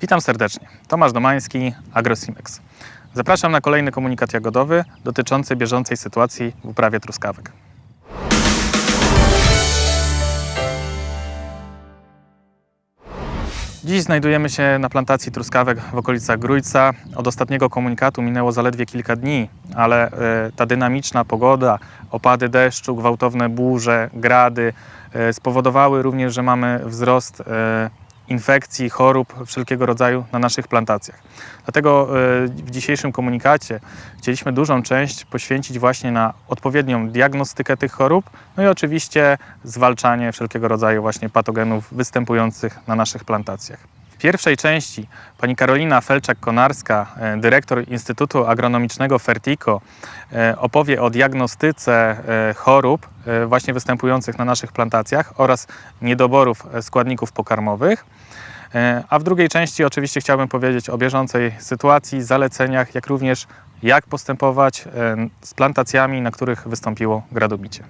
Witam serdecznie. Tomasz Domański, AgroSimex. Zapraszam na kolejny komunikat jagodowy dotyczący bieżącej sytuacji w uprawie truskawek. Dziś znajdujemy się na plantacji truskawek w okolicach Grójca. Od ostatniego komunikatu minęło zaledwie kilka dni, ale e, ta dynamiczna pogoda, opady deszczu, gwałtowne burze, grady e, spowodowały również, że mamy wzrost e, infekcji, chorób wszelkiego rodzaju na naszych plantacjach. Dlatego e, w dzisiejszym komunikacie chcieliśmy dużą część poświęcić właśnie na odpowiednią diagnostykę tych chorób, no i oczywiście zwalczanie wszelkiego rodzaju właśnie patogenów występujących na naszych plantacjach. Pierwszej części pani Karolina Felczak-Konarska, e, dyrektor Instytutu Agronomicznego Fertico, e, opowie o diagnostyce e, chorób właśnie występujących na naszych plantacjach oraz niedoborów składników pokarmowych. A w drugiej części oczywiście chciałbym powiedzieć o bieżącej sytuacji, zaleceniach, jak również jak postępować z plantacjami, na których wystąpiło gradobicie.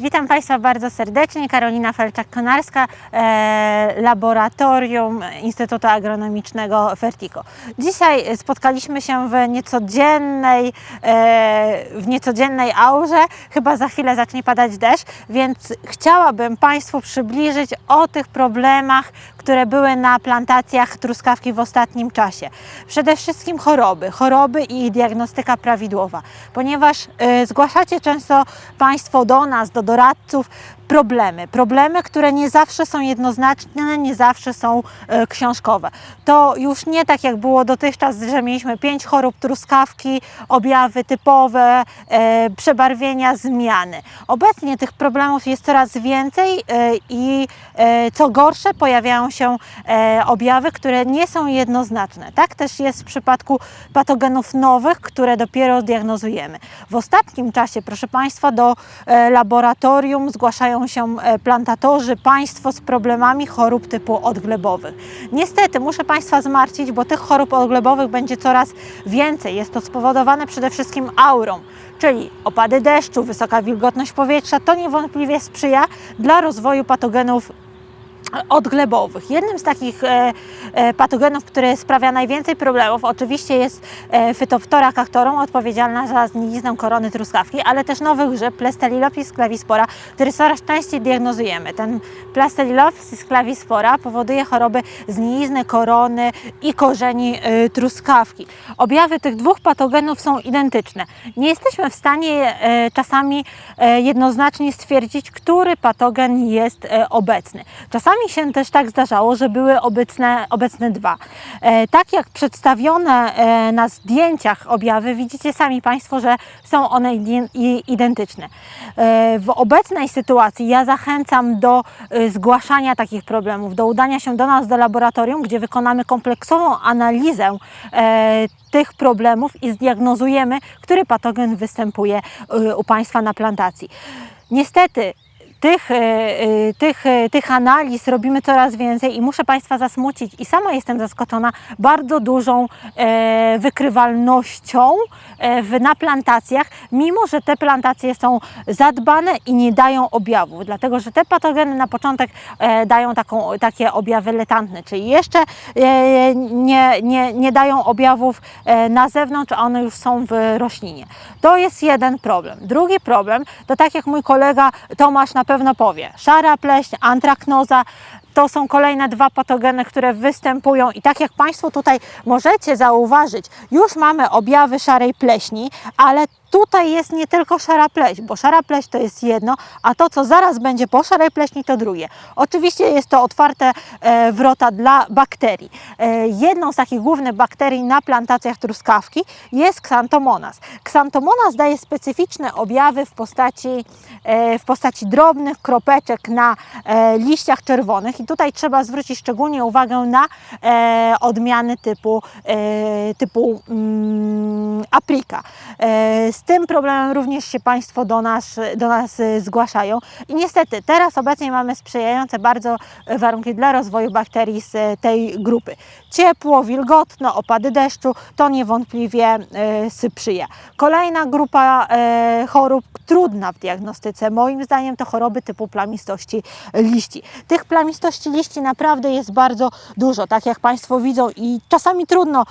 Witam Państwa bardzo serdecznie. Karolina Felczak-Konarska, e, Laboratorium Instytutu Agronomicznego Fertico. Dzisiaj spotkaliśmy się w niecodziennej, e, w niecodziennej aurze. Chyba za chwilę zacznie padać deszcz, więc chciałabym Państwu przybliżyć o tych problemach, które były na plantacjach truskawki w ostatnim czasie. Przede wszystkim choroby, choroby i diagnostyka prawidłowa, ponieważ e, zgłaszacie często Państwo do nas, do doradców, problemy. Problemy, które nie zawsze są jednoznaczne, nie zawsze są e, książkowe. To już nie tak jak było dotychczas, że mieliśmy pięć chorób truskawki, objawy typowe, e, przebarwienia, zmiany. Obecnie tych problemów jest coraz więcej e, i e, co gorsze pojawiają się e, objawy, które nie są jednoznaczne. Tak też jest w przypadku patogenów nowych, które dopiero diagnozujemy. W ostatnim czasie, proszę Państwa, do e, laboratorium zgłaszają się e, plantatorzy, Państwo z problemami chorób typu odglebowych. Niestety muszę Państwa zmartwić, bo tych chorób odglebowych będzie coraz więcej. Jest to spowodowane przede wszystkim aurą czyli opady deszczu, wysoka wilgotność powietrza, to niewątpliwie sprzyja dla rozwoju patogenów odglebowych. Jednym z takich e, e, patogenów, który sprawia najwięcej problemów, oczywiście jest e, Phytophthora cactorum, odpowiedzialna za zgniliznę korony truskawki, ale też nowy grzyb, Plastylopis clavispora, który coraz częściej diagnozujemy. Ten Plastylopis clavispora powoduje choroby zgnilizny korony i korzeni e, truskawki. Objawy tych dwóch patogenów są identyczne. Nie jesteśmy w stanie e, czasami e, jednoznacznie stwierdzić, który patogen jest e, obecny. Czasami się też tak zdarzało, że były obecne, obecne dwa. E, tak jak przedstawione e, na zdjęciach objawy, widzicie sami Państwo, że są one identyczne. E, w obecnej sytuacji ja zachęcam do zgłaszania takich problemów, do udania się do nas do laboratorium, gdzie wykonamy kompleksową analizę tych problemów i zdiagnozujemy, który patogen występuje u Państwa na plantacji. Niestety, tych, e, e, tych, e, tych analiz robimy coraz więcej i muszę Państwa zasmucić i sama jestem zaskoczona bardzo dużą wykrywalnością w, na plantacjach, mimo że te plantacje są zadbane i nie dają objawów, dlatego że te patogeny na początek dają taką, takie objawy letantne, czyli jeszcze nie, nie, nie dają objawów na zewnątrz, a one już są w roślinie. To jest jeden problem. Drugi problem to tak jak mój kolega Tomasz na pewno powie, szara pleśń, antraknoza, to są kolejne dwa patogeny, które występują. I tak jak Państwo tutaj możecie zauważyć, już mamy objawy szarej pleśni, ale tutaj jest nie tylko szara pleśń, bo szara pleśń to jest jedno, a to co zaraz będzie po szarej pleśni to drugie. Oczywiście jest to otwarte e, wrota dla bakterii. E, jedną z takich głównych bakterii na plantacjach truskawki jest Xanthomonas. Xanthomonas daje specyficzne objawy w postaci, e, w postaci drobnych kropeczek na e, liściach czerwonych i tutaj trzeba zwrócić szczególnie uwagę na e, odmiany typu, e, typu mm, aprika. E, z tym problemem również się Państwo do nas, do nas y, zgłaszają. I niestety teraz obecnie mamy sprzyjające bardzo y, warunki dla rozwoju bakterii z y, tej grupy. Ciepło, wilgotno, opady deszczu to niewątpliwie sprzyja. Kolejna grupa chorób trudna w diagnostyce, moim zdaniem to choroby typu plamistości liści. Tych plamistości liści naprawdę jest bardzo dużo, tak jak Państwo widzą i czasami trudno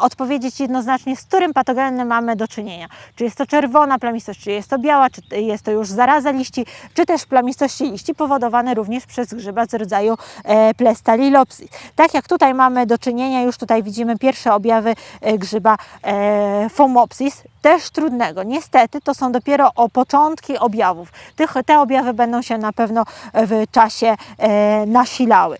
odpowiedzieć jednoznacznie, z którym patogenem mamy do czynienia. Czy jest to czerwona plamistość, czy jest to biała, czy jest to już zaraza liści, czy też plamistości liści powodowane również przez grzyba z rodzaju e, Plestalilopsis. Tak jak tutaj mamy do czynienia, już tutaj widzimy pierwsze objawy e, grzyba e, Phomopsis, też trudnego. Niestety to są dopiero o początki objawów. Tych, te objawy będą się na pewno w czasie nasilały.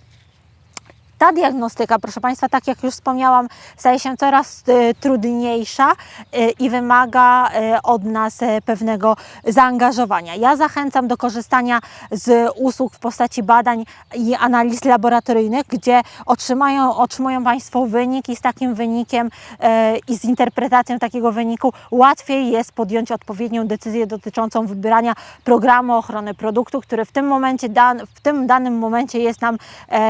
Ta diagnostyka, proszę Państwa, tak jak już wspomniałam, staje się coraz e, trudniejsza e, i wymaga e, od nas pewnego zaangażowania. Ja zachęcam do korzystania z usług w postaci badań i analiz laboratoryjnych, gdzie otrzymają, otrzymują Państwo wynik i z takim wynikiem i z interpretacją takiego wyniku łatwiej jest podjąć odpowiednią decyzję dotyczącą wybierania programu ochrony produktu, który w tym momencie, w tym danym momencie jest nam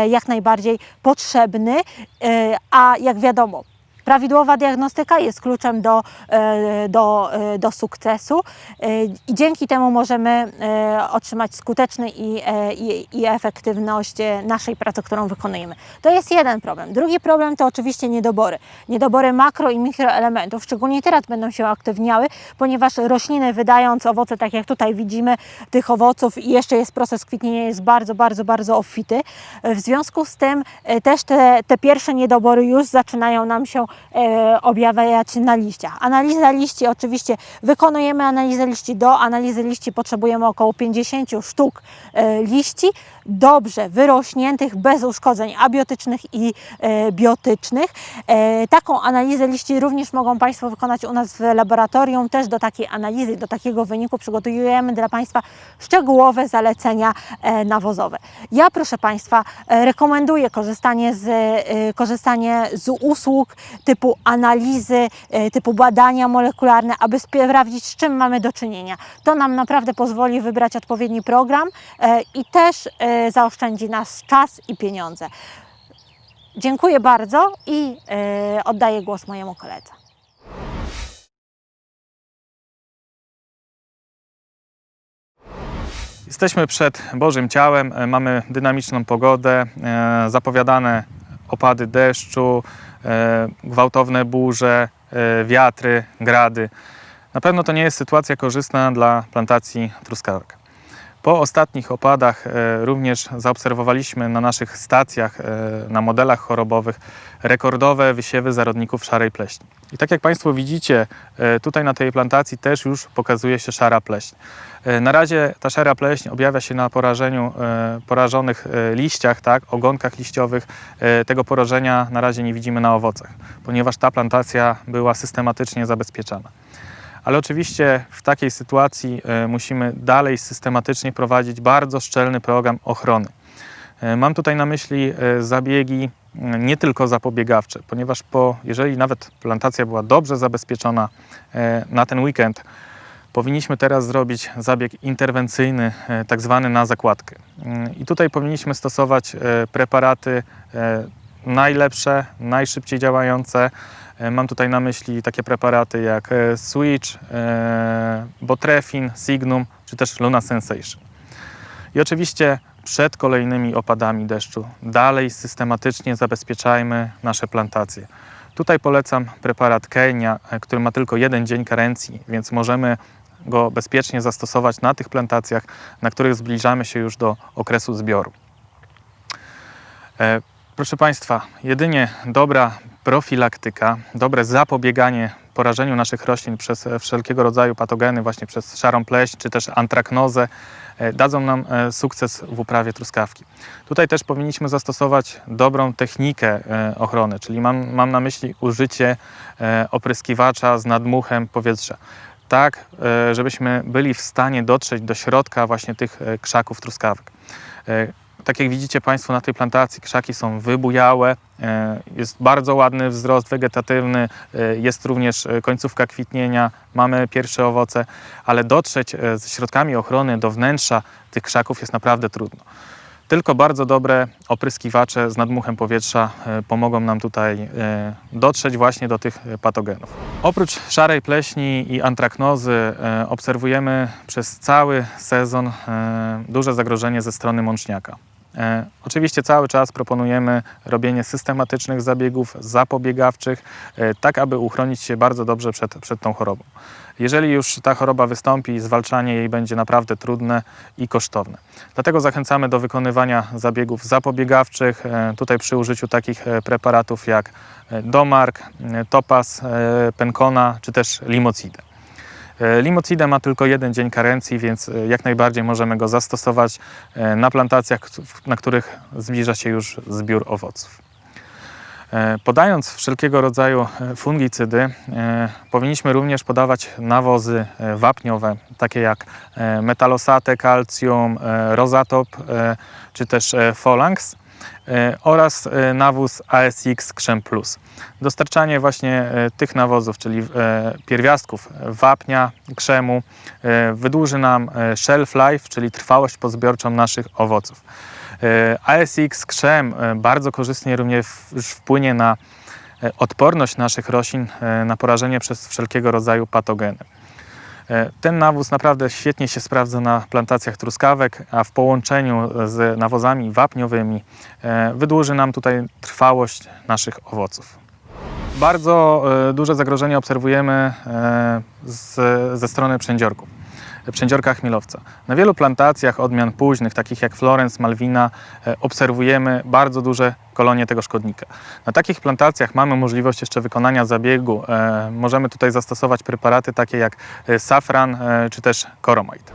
jak najbardziej potrzebny, e, a jak wiadomo, Prawidłowa diagnostyka jest kluczem do, e, do, e, do sukcesu e, i dzięki temu możemy otrzymać skuteczny i, i, i efektywność naszej pracy, którą wykonujemy. To jest jeden problem. Drugi problem to oczywiście niedobory. Niedobory makro i mikroelementów, szczególnie teraz będą się aktywniały, ponieważ rośliny wydając owoce, tak jak tutaj widzimy, tych owoców i jeszcze jest proces kwitnienia, jest bardzo, bardzo, bardzo obfity. W związku z tym też te, te pierwsze niedobory już zaczynają nam się objawiać na liściach. Analiza liści, oczywiście wykonujemy analizę liści. Do analizy liści potrzebujemy około 50 sztuk e, liści, dobrze wyrośniętych, bez uszkodzeń abiotycznych i e, biotycznych. E, taką analizę liści również mogą Państwo wykonać u nas w laboratorium. Też do takiej analizy, do takiego wyniku przygotujemy dla Państwa szczegółowe zalecenia e, nawozowe. Ja, proszę Państwa, rekomenduję korzystanie z, korzystanie z usług typu analizy, typu badania molekularne, aby sprawdzić, z czym mamy do czynienia. To nam naprawdę pozwoli wybrać odpowiedni program i też zaoszczędzi nas czas i pieniądze. Dziękuję bardzo i e, oddaję głos mojemu koledze. Jesteśmy przed Bożym Ciałem, e, mamy dynamiczną pogodę, e, zapowiadane opady deszczu, e, gwałtowne burze, e, wiatry, grady. Na pewno to nie jest sytuacja korzystna dla plantacji truskawek. Po ostatnich opadach e, również zaobserwowaliśmy na naszych stacjach, e, na modelach chorobowych rekordowe wysiewy zarodników szarej pleśni. I tak jak Państwo widzicie, e, tutaj na tej plantacji też już pokazuje się szara pleśń. Na razie ta szara pleśń objawia się na porażeniu, porażonych liściach, tak, ogonkach liściowych. Tego porażenia na razie nie widzimy na owocach, ponieważ ta plantacja była systematycznie zabezpieczana. Ale oczywiście w takiej sytuacji e, musimy dalej systematycznie prowadzić bardzo szczelny program ochrony. E, Mam tutaj na myśli e, zabiegi nie tylko zapobiegawcze, ponieważ po, jeżeli nawet plantacja była dobrze zabezpieczona na ten weekend, powinniśmy teraz zrobić zabieg interwencyjny, tak zwany na zakładkę. Mm, I tutaj powinniśmy stosować preparaty najlepsze, najszybciej działające. E, Mam tutaj na myśli takie preparaty jak e, Switch, e, Botrefin, Signum czy też Luna Sensation. I oczywiście przed kolejnymi opadami deszczu dalej systematycznie zabezpieczajmy nasze plantacje. Tutaj polecam preparat Kenia, który ma tylko jeden dzień karencji, więc możemy go bezpiecznie zastosować na tych plantacjach, na których zbliżamy się już do okresu zbioru. Proszę Państwa, jedynie dobra profilaktyka, dobre zapobieganie porażeniu naszych roślin przez e, wszelkiego rodzaju patogeny, właśnie przez szarą pleśń czy też antraknozę, e, dadzą nam e, sukces w uprawie truskawki. Tutaj też powinniśmy zastosować dobrą technikę ochrony, czyli mam, mam na myśli użycie opryskiwacza z nadmuchem powietrza. Tak, żebyśmy byli w stanie dotrzeć do środka właśnie tych krzaków truskawek. Tak jak widzicie Państwo na tej plantacji, krzaki są wybujałe, e, jest bardzo ładny wzrost wegetatywny, e, jest również e, końcówka kwitnienia, mamy pierwsze owoce, ale dotrzeć ze środkami ochrony do wnętrza tych krzaków jest naprawdę trudno. Tylko bardzo dobre opryskiwacze z nadmuchem powietrza pomogą nam tutaj dotrzeć właśnie do tych patogenów. Oprócz szarej pleśni i antraknozy obserwujemy przez cały sezon duże zagrożenie ze strony mączniaka. E, Oczywiście cały czas proponujemy robienie systematycznych zabiegów zapobiegawczych, e, tak aby uchronić się bardzo dobrze przed, przed tą chorobą. Jeżeli już ta choroba wystąpi, zwalczanie jej będzie naprawdę trudne i kosztowne. Dlatego zachęcamy do wykonywania zabiegów zapobiegawczych, e, tutaj przy użyciu takich preparatów jak Domark, Topaz, e, Pencona czy też Limocidę. E, Limocidę ma tylko jeden dzień karencji, więc e, jak najbardziej możemy go zastosować e, na plantacjach, na których zbliża się już zbiór owoców. Podając wszelkiego rodzaju fungicydy, powinniśmy również podawać nawozy wapniowe, takie jak metalosate, calcium, e, rozatop czy też e, oraz e, nawóz ASX Krzem Plus. Dostarczanie właśnie e, tych nawozów, czyli e, pierwiastków wapnia, krzemu, e, wydłuży nam e, shelf life, czyli trwałość pozbiorczą naszych owoców. E, ASX krzem e, bardzo korzystnie również wpłynie na e, odporność naszych roślin e, na porażenie przez wszelkiego rodzaju patogeny. E, Ten nawóz naprawdę świetnie się sprawdza na plantacjach truskawek, a w połączeniu z nawozami wapniowymi e, wydłuży nam tutaj trwałość naszych owoców. Bardzo e, duże zagrożenie obserwujemy e, z, ze strony przędziorków, przędziorka chmielowca. Na wielu plantacjach odmian późnych, takich jak Florence, Malwina, e, obserwujemy bardzo duże kolonie tego szkodnika. Na takich plantacjach mamy możliwość jeszcze wykonania zabiegu. E, Możemy tutaj zastosować preparaty takie jak e, safran czy też koromite.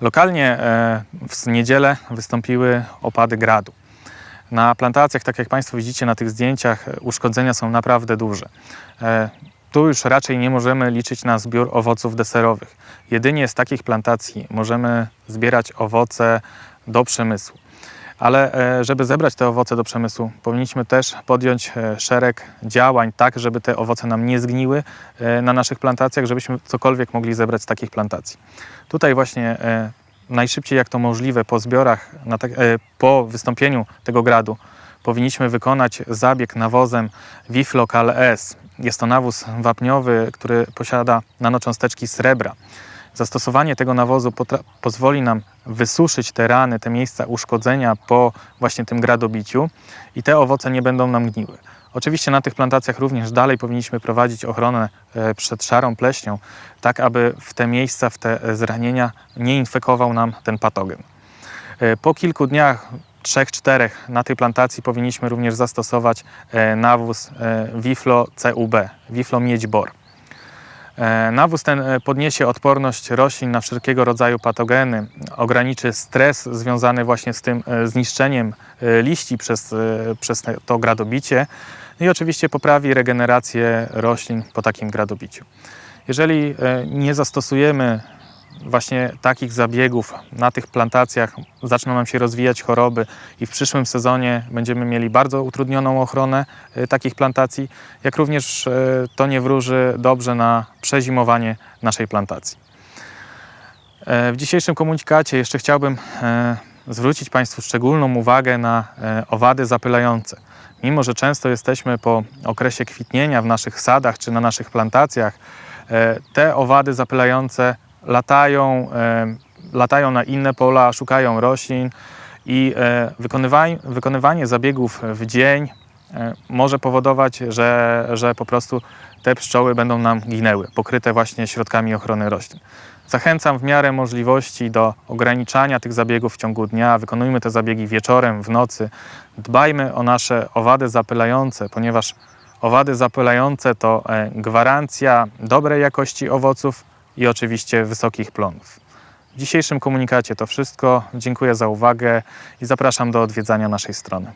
Lokalnie w niedzielę wystąpiły opady gradu. Na plantacjach, tak jak Państwo widzicie na tych zdjęciach, uszkodzenia są naprawdę duże. Tu już raczej nie możemy liczyć na zbiór owoców deserowych. Jedynie z takich plantacji możemy zbierać owoce do przemysłu. Ale e, żeby zebrać te owoce do przemysłu, powinniśmy też podjąć e, szereg działań, tak żeby te owoce nam nie zgniły e, na naszych plantacjach, żebyśmy cokolwiek mogli zebrać z takich plantacji. Tutaj właśnie najszybciej jak to możliwe po zbiorach, tak- po wystąpieniu tego gradu, powinniśmy wykonać zabieg nawozem Wiflocal S. Jest to nawóz wapniowy, który posiada nanocząsteczki srebra. Zastosowanie tego nawozu pozwoli nam wysuszyć te rany, te miejsca uszkodzenia po właśnie tym gradobiciu i te owoce nie będą nam gniły. Oczywiście na tych plantacjach również dalej powinniśmy prowadzić ochronę e, przed szarą pleśnią, tak aby w te miejsca, w te e, zranienia nie infekował nam ten patogen. E, Po kilku dniach, trzech, czterech na tej plantacji powinniśmy również zastosować e, nawóz e, Wiflo CUB, Wiflo Miedź Bor. E, Nawóz ten podniesie odporność roślin na wszelkiego rodzaju patogeny, ograniczy stres związany właśnie z tym zniszczeniem liści przez, przez to gradobicie i oczywiście poprawi regenerację roślin po takim gradobiciu. Jeżeli nie zastosujemy właśnie takich zabiegów na tych plantacjach, zaczną nam się rozwijać choroby i w przyszłym sezonie będziemy mieli bardzo utrudnioną ochronę e, takich plantacji, jak również e, to nie wróży dobrze na przezimowanie naszej plantacji. E, W dzisiejszym komunikacie jeszcze chciałbym e, zwrócić Państwu szczególną uwagę na e, owady zapylające. Mimo, że często jesteśmy po okresie kwitnienia w naszych sadach czy na naszych plantacjach, te owady zapylające latają, latają na inne pola, szukają roślin i e, wykonywanie, wykonywanie zabiegów w dzień e, może powodować, że, że po prostu te pszczoły będą nam ginęły, pokryte właśnie środkami ochrony roślin. Zachęcam w miarę możliwości do ograniczania tych zabiegów w ciągu dnia. Wykonujmy te zabiegi wieczorem, w nocy. Dbajmy o nasze owady zapylające, ponieważ owady zapylające to e, gwarancja dobrej jakości owoców i oczywiście wysokich plonów. W dzisiejszym komunikacie to wszystko. Dziękuję za uwagę i zapraszam do odwiedzania naszej strony.